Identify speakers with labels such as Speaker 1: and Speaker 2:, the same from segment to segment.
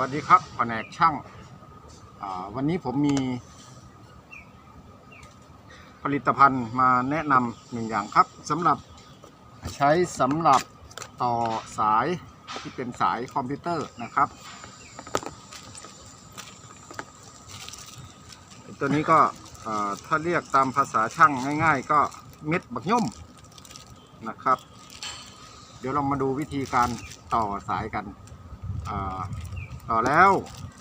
Speaker 1: วัสดีครับแผนกช่างวันนี้ผมมี ผลิตภัณฑ์มาแนะนำหนึ่งอย่างครับสำหรับใช้สำหรับต่อสายที่เป็นสายคอมพิวเตอร์นะครับ ตัวนี้ก็ถ้าเรียกตามภาษาช่างง่าย ๆ ก็เม็ดบักย่อมนะครับ เดี๋ยวเรามาดูวิธีการต่อสายกันอ่า ต่อแล้ว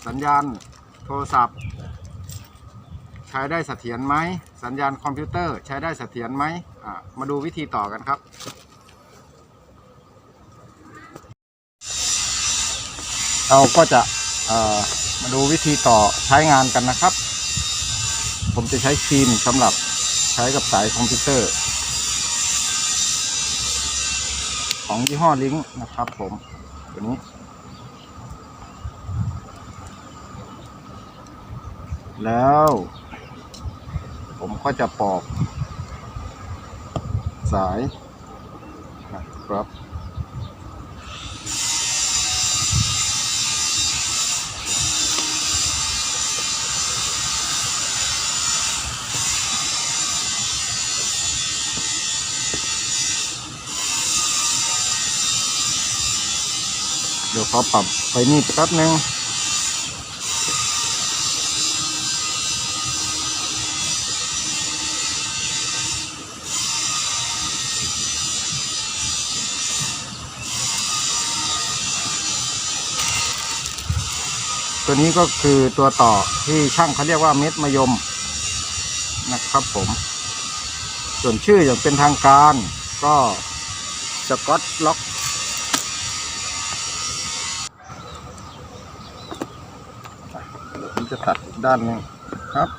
Speaker 1: สัญญาณโทรศัพท์ ใช้ได้เสถียรไหม สัญญาณคอมพิวเตอร์ใช้ได้เสถียรไหมมาดูวิธีต่อกันครับเราก็จะมาดูวิธีต่อใช้งานกันนะครับ ผมจะใช้ครีมสำหรับใช้กับสายคอมพิวเตอร์ ของยี่ห้อลิงก์นะครับผมตัวนี้ แล้ว ผมก็จะปอก สายนะครับเดี๋ยวขอปรับไปนี่แป๊บนึง ตัวนี้ก็คือตัวต่อที่ช่างเขาเรียกว่าเม็ดมะยมนะครับผม ส่วนชื่ออย่างเป็นทางการก็สกอตล็อก ผมจะตัดด้านนึงครับ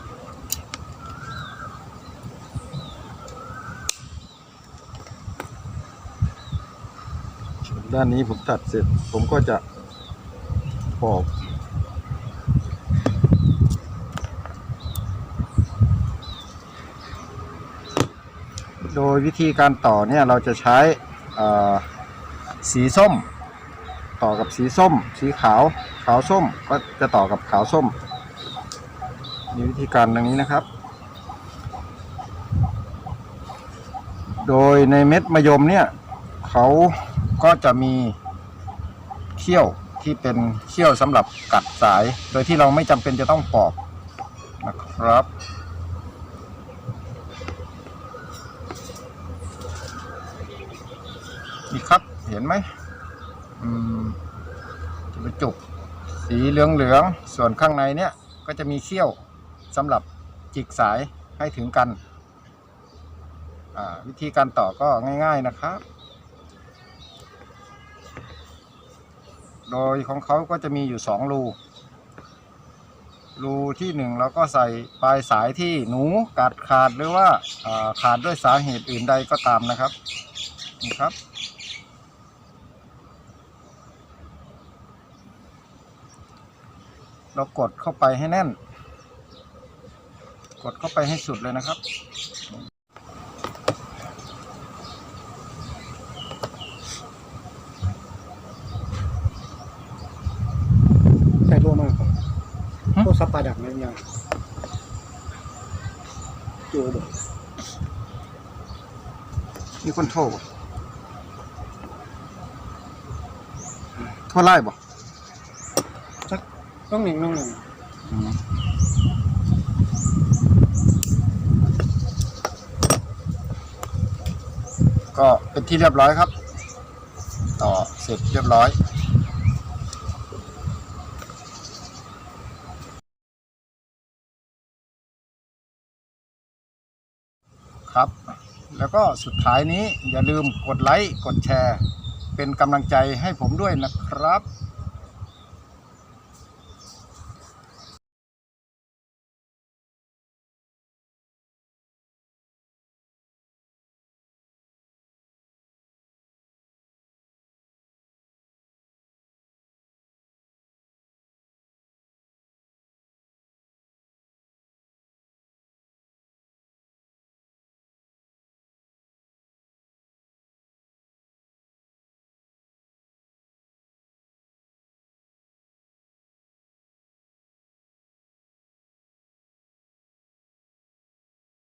Speaker 1: ด้านนี้ผมตัดเสร็จผมก็จะปอก โดยวิธีการต่อเนี่ยเราจะใช้สีส้ม ต่อกับสีส้ม สีขาวขาวส้มก็จะต่อกับขาวส้ม มีวิธีการดังนี้นะครับ โดยในเม็ดมะยมเนี่ยเขาก็จะมีเขี้ยวที่เป็นเขี้ยวสำหรับกัดสาย โดยที่เราไม่จำเป็นจะต้องปอกนะครับีครับเห็นไหมอืมจะเป็นจุกสีเหลืองๆส่วนข้างในเนี่ยก็จะมีเขี้ยวสำหรับจิกสายให้ถึงกัน วิธีการต่อก็ง่าย ๆนะครับ โดยของเขาก็จะมีอยู่สองรู รูที่หนึ่งเราก็ใส่ปลายสายที่หนูกัดขาดหรือว่าขาดด้วยสาเหตุอื่นใดก็ตามนะครับนี่ครับ เรากดเข้าไปให้แน่น กดเข้าไปให้สุดเลยนะครับ
Speaker 2: ใส่โลมากครับ
Speaker 1: ฮะ
Speaker 2: พวกซับปลาดักเนี่ยยังจูบ
Speaker 1: มีคนโทรบ่โทรไล่บ่
Speaker 2: สัก ต้องหนึ่งต้องหนึ่ง
Speaker 1: ก็เป็นที่เรียบร้อยครับ ต่อเสร็จเรียบร้อยครับ แล้วก็สุดท้ายนี้อย่าลืมกดไลค์ กดแชร์ เป็นกำลังใจให้ผมด้วยนะครับ